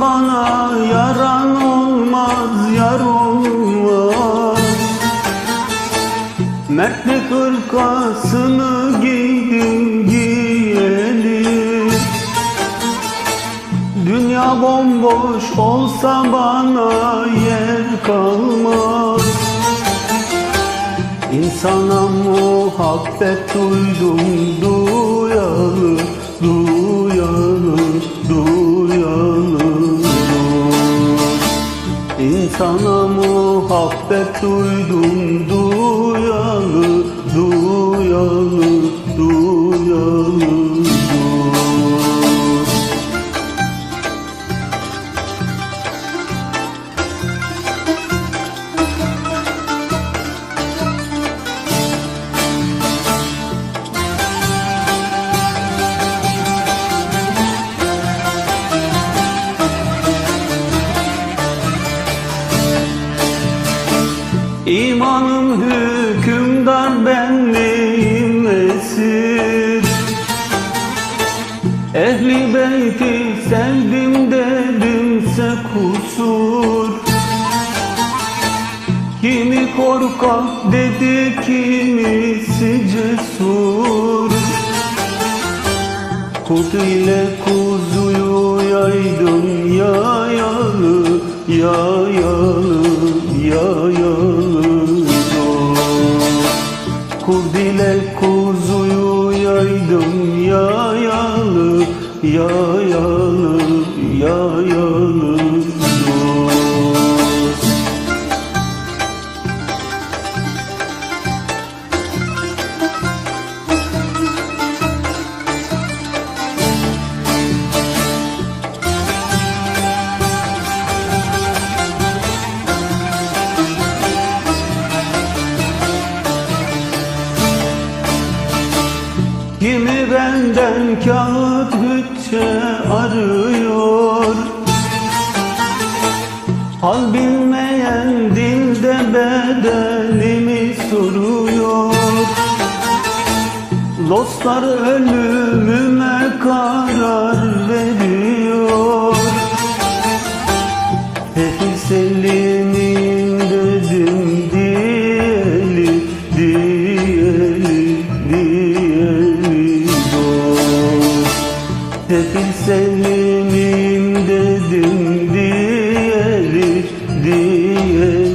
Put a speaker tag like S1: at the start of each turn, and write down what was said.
S1: bana yaran olmaz yar olmaz. Mertlik hırkasını giydim giyeli Dünya bomboş olsa bana yer kalmaz. İnsana muhabbet duydum İnsana muhabbet duydum duyalı duyalı duyalı İmanım hükümdar benliğim esir? Ehli beyti sevdim dedimse kusur. Kimi korkak dedi kimisi cesur. Kurt ile kuzuyu yaydım yayalı yayalı yayalı yayalı Kimi benden kağıt bütçe arıyor. Hal bilmeyen dilde bedenimi soruyor. Dostlar ölümüme karar veriyor Selim'im dedim diyeli, diyeli